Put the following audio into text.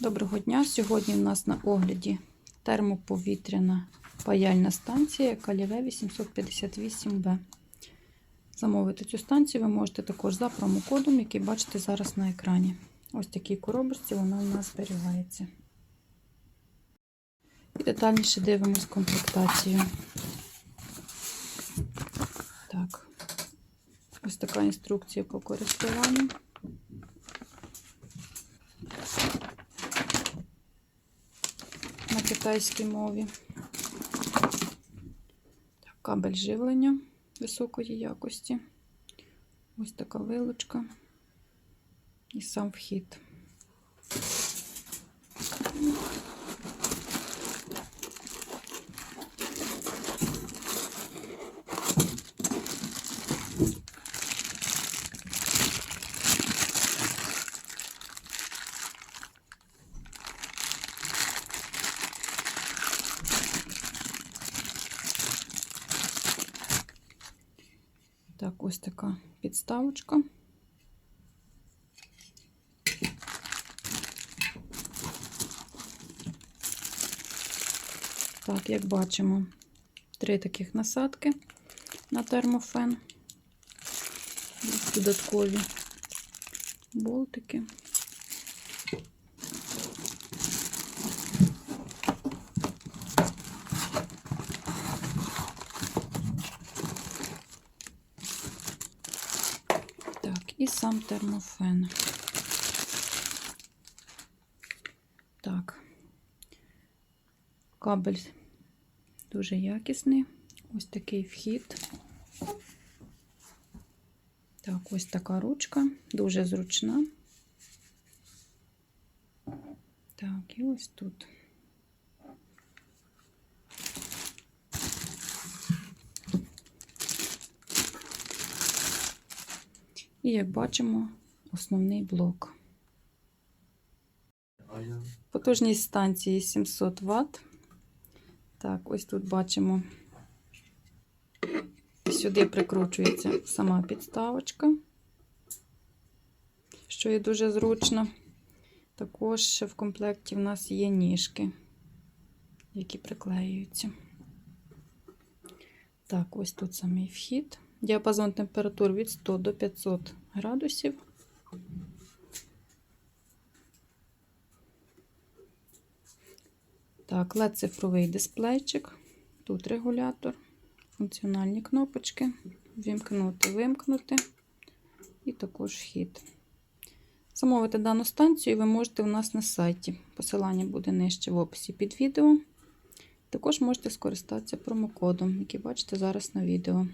Доброго дня! Сьогодні в нас на огляді термоповітряна паяльна станція Каліве 858Б. Замовити цю станцію ви можете також за промокодом, який бачите зараз на екрані. Ось такій коробочці вона у нас зберігається. І детальніше дивимось комплектацію. Так, ось така інструкція по користуванню. на китайській мові. Так, кабель живлення високої якості. Ось така вилочка і сам вхід. Так, ось така підставочка. Так, як бачимо, три таких насадки на термофен. Додаткові болтики. Так, і сам термофен. Так, кабель дуже якісний. Ось такий вхід. Так, ось така ручка, дуже зручна. Так, і ось тут. І, як бачимо, основний блок. Потужність станції 700 Вт. Так, ось тут бачимо, сюди прикручується сама підставочка, що є дуже зручно. Також в комплекті в нас є ніжки, які приклеюються. Так, ось тут самий вхід. Діапазон температур від 100 до 500 градусів. Так, led цифровий дисплейчик. Тут регулятор, функціональні кнопочки. Вімкнути, вимкнути. І також вхід. Замовити дану станцію ви можете у нас на сайті. Посилання буде нижче в описі під відео. Також можете скористатися промокодом, який бачите зараз на відео.